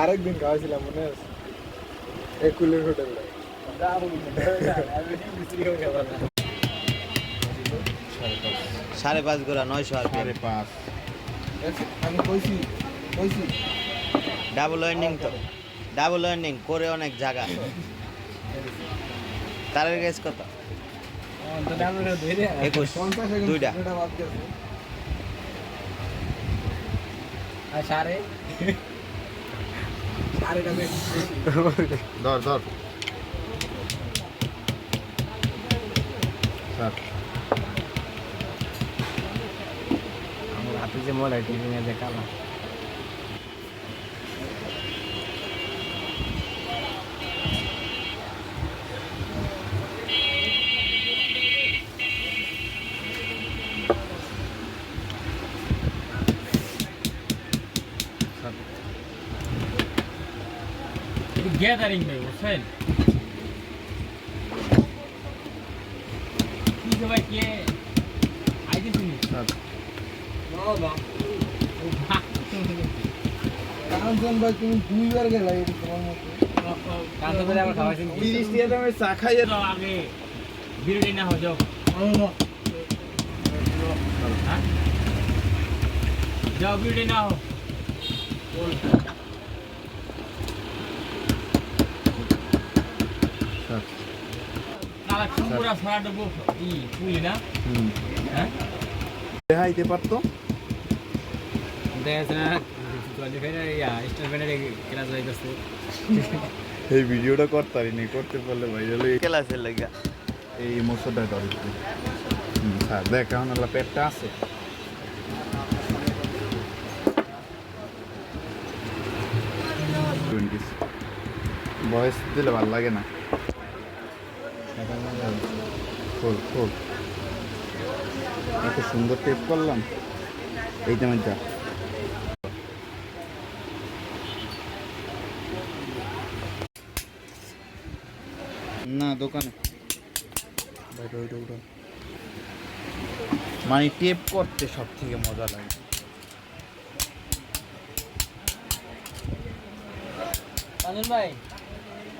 আরেকদিন খাওয়াছিলাম মনে আছে এই কুলের হোটেলে সাড়ে পাঁচ গোড়া নয়শো আর সাড়ে পাঁচ। আমি কইছি কইছি। ডাবল ওয়েন্ডিং তো। ডাবল ওয়েন্ডিং করে অনেক জায়গা। তারের গেছ কত? একুশ দুইটা। সাড়ে? ধর ধর। স্যার হাতে যে মোবাইল টিভি দেখালাম গ্যাদারিং ভাই বুঝছেন? কি যে ভাই কে? কাঞ্চন ভাই তুমি দুইবার গেলা এই তোমার মতো খাওয়াইছেন তিরিশ টাকা চা খাইয়ে আগে না হয়ে যাও যাও না দেখাইতে পারতো? এই ভিডিওটা করতে পারিনি করতে পারলে ভাই তাহলে ক্লাসের লেগে এই মশলাটা স্যার দেখ এখন পেটটা আছে। বয়স দিলে ভালো লাগে না। খোল খোল এত সুন্দর টেপ করলাম। এইটা মধ্যে না দোকানে। ওইটা মানে টেপ করতে সব থেকে মজা লাগে। কান্দন ভাই